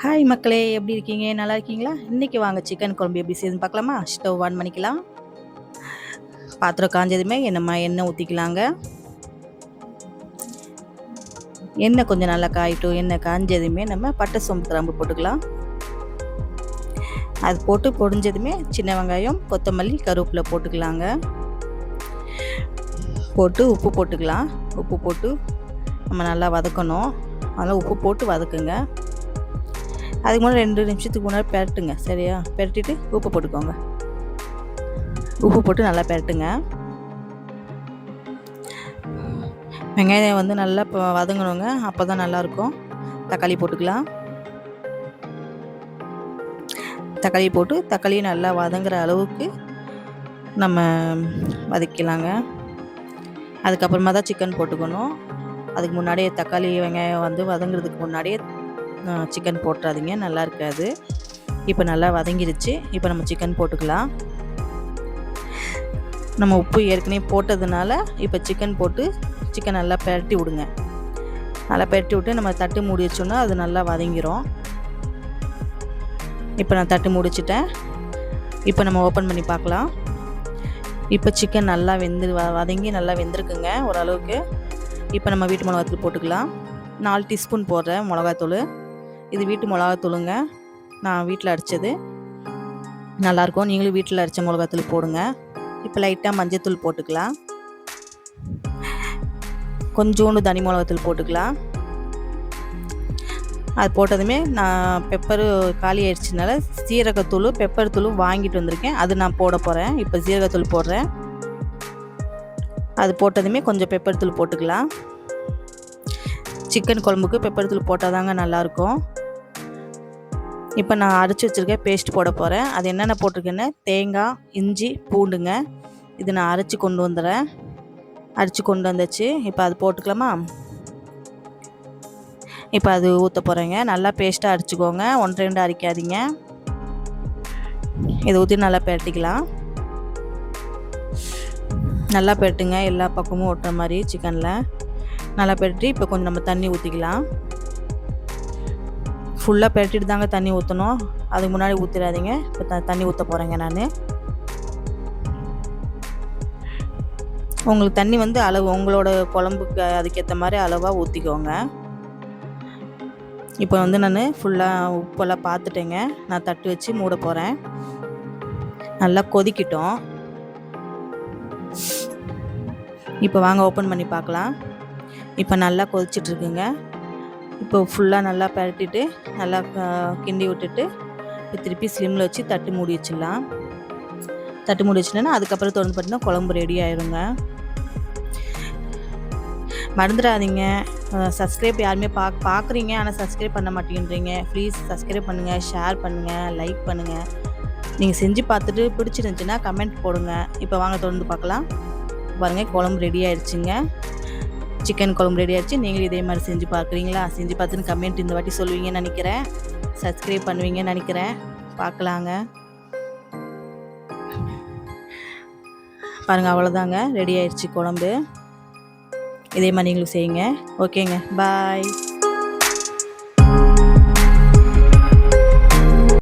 Hi மக்களே. எப்படி இருக்கீங்க? நல்லா இருக்கீங்களா? இன்றைக்கி வாங்க சிக்கன் குழம்பு எப்படி செய்யுதுன்னு பார்க்கலாமா? ஸ்டவ் ஆன் பண்ணிக்கலாம். பாத்திரம் காஞ்சதுமே என்னம்மா எண்ணெய் ஊற்றிக்கலாங்க எண்ணெய் கொஞ்சம் நல்லா காயிட்டும். எண்ணெய் காஞ்சதுமே நம்ம பட்டை சோம்பு கிராம்பு போட்டுக்கலாம். அது போட்டு பொடிஞ்சதுமே சின்ன வெங்காயம் கொத்தமல்லி கருவேப்பிலை போட்டுக்கலாங்க. போட்டு உப்பு போட்டுக்கலாம். உப்பு போட்டு நம்ம நல்லா வதக்கணும். அதெல்லாம் உப்பு போட்டு வதக்குங்க. அதுக்கு முன்னாடி ரெண்டு நிமிஷத்துக்கு முன்னாடி பெரட்டுங்க சரியா? பெரட்டிட்டு உப்பு போட்டுக்கோங்க. உப்பு போட்டு நல்லா பெரட்டுங்க. வெங்காயம் வந்து நல்லா இப்போ வதங்கணுங்க. அப்போ தான் நல்லாயிருக்கும் தக்காளி போட்டுக்கலாம். தக்காளி போட்டு தக்காளியை நல்லா வதங்குற அளவுக்கு நம்ம வதக்கலாங்க. அதுக்கப்புறமா தான் சிக்கன் போட்டுக்கணும். அதுக்கு முன்னாடியே தக்காளி வெங்காயம் வந்து வதங்குறதுக்கு முன்னாடியே சிக்கன் போட்டுறாதீங்க. நல்லா இருக்காது. இப்போ நல்லா வதங்கிடுச்சு. இப்போ நம்ம சிக்கன் போட்டுக்கலாம். நம்ம உப்பு ஏற்கனவே போட்டதுனால இப்போ சிக்கன் போட்டு சிக்கன் நல்லா பெரட்டி விடுங்க. நல்லா பெரட்டி விட்டு நம்ம தட்டு மூடி வச்சோன்னா அது நல்லா வதங்கிரும். இப்போ நான் தட்டு முடிச்சிட்டேன். இப்போ நம்ம ஓப்பன் பண்ணி பார்க்கலாம். இப்போ சிக்கன் நல்லா வெந்து வதங்கி நல்லா வெந்திருக்குங்க ஓரளவுக்கு. இப்போ நம்ம வீட்டு மிளகாத்தூள் போட்டுக்கலாம். நாலு டீஸ்பூன் போடுறேன் மிளகாத்தூள். இது வீட்டு மிளகாத்தூளுங்க நான் வீட்டில் அரைச்சது. நல்லாயிருக்கும் நீங்களும் வீட்டில் அரைச்ச மிளகாத்தூள் போடுங்க. இப்போ லைட்டாக மஞ்சத்தூள் போட்டுக்கலாம். கொஞ்சோண்டு தனி மிளகாத்தூள் போட்டுக்கலாம். அது போட்டதுமே நான் பெப்பரு காலி ஆயிடுச்சுனால சீரகத்தூள் பெப்பர் தூள் வாங்கிட்டு வந்திருக்கேன். அது நான் போட போகிறேன் இப்போ சீரகத்தூள் போடுறேன். அது போட்டதுமே கொஞ்சம் பெப்பர் தூள் போட்டுக்கலாம். சிக்கன் குழம்புக்கு பெப்பர் தூள் போட்டால் தாங்க நல்லாயிருக்கும் இப்போ நான் அரைச்சி வச்சுருக்கேன் பேஸ்ட் போட போகிறேன் அது என்னென்ன போட்டிருக்கேன்னு? தேங்காய் இஞ்சி பூண்டுங்க. இது நான் அரைச்சி கொண்டு வந்துடுறேன். அரைச்சி கொண்டு வந்துச்சு. இப்போ அது போட்டுக்கலாமா? இப்போ அது ஊற்ற போகிறேங்க நல்லா பேஸ்ட்டாக அரைச்சிக்கோங்க. ஒன்றை ரெண்டு அரைக்காதீங்க. இதை ஊற்றி நல்லா பெரட்டிக்கலாம் நல்லா பெரட்டுங்க எல்லா பக்கமும் ஒட்டுற மாதிரி சிக்கனில் நல்லா பெரட்டி இப்போ கொஞ்சம் நம்ம தண்ணி ஊற்றிக்கலாம் ஃபுல்லாக பெரட்டிட்டு தாங்க தண்ணி ஊற்றணும் அதுக்கு முன்னாடி ஊற்றிடாதீங்க இப்போ த தண்ணி ஊற்ற போகிறேங்க நான். உங்களுக்கு தண்ணி வந்து அளவு உங்களோட குழம்புக்கு அதுக்கேற்ற மாதிரி அளவாக ஊற்றிக்கோங்க இப்போ வந்து நான் ஃபுல்லாக உப்பெல்லாம் பார்த்துட்டேங்க நான் தட்டு வச்சு மூட போகிறேன் நல்லா கொதிக்கிட்டோம். இப்போ வாங்க ஓப்பன் பண்ணி பார்க்கலாம் இப்போ நல்லா கொதிச்சிட்ருக்குங்க இப்போ ஃபுல்லாக நல்லா பரட்டிட்டு நல்லா கிண்டி விட்டுட்டு இப்போ திருப்பி ஸ்லிம்மில் வச்சு தட்டு மூடி வச்சிடலாம். தட்டு மூடி வச்சுட்டேன்னா அதுக்கப்புறம் திறந்து பார்த்தீங்கன்னா குழம்பு ரெடி ஆயிருங்க. மறந்துடாதீங்க. சப்ஸ்கிரைப் யாருமே பாக் பார்க்குறீங்க ஆனால் சப்ஸ்கிரைப் பண்ண மாட்டேங்கிறீங்க. ப்ளீஸ் சப்ஸ்கிரைப் பண்ணுங்கள் ஷேர் பண்ணுங்கள் லைக் பண்ணுங்கள் நீங்கள் செஞ்சு பார்த்துட்டு பிடிச்சிருந்துச்சின்னா கமெண்ட் போடுங்க. இப்போ வாங்க தொடர்ந்து பார்க்கலாம். பாருங்கள் குழம்பு ரெடி ஆயிடுச்சுங்க சிக்கன் குழம்பு ரெடி ஆச்சு. நீங்களும் இதே மாதிரி செஞ்சு பார்க்குறீங்களா? செஞ்சு பார்த்துன்னு கமெண்ட் இந்த வாட்டி சொல்லுவீங்கன்னு நினைக்கிறேன். சப்ஸ்கிரைப் பண்ணுவீங்கன்னு நினைக்கிறேன். பார்க்கலாங்க. பாருங்கள் அவ்வளோதாங்க ரெடி ஆயிடுச்சு குழம்பு. இதே மாதிரி நீங்களும் செய்யுங்க. ஓகேங்க பாய்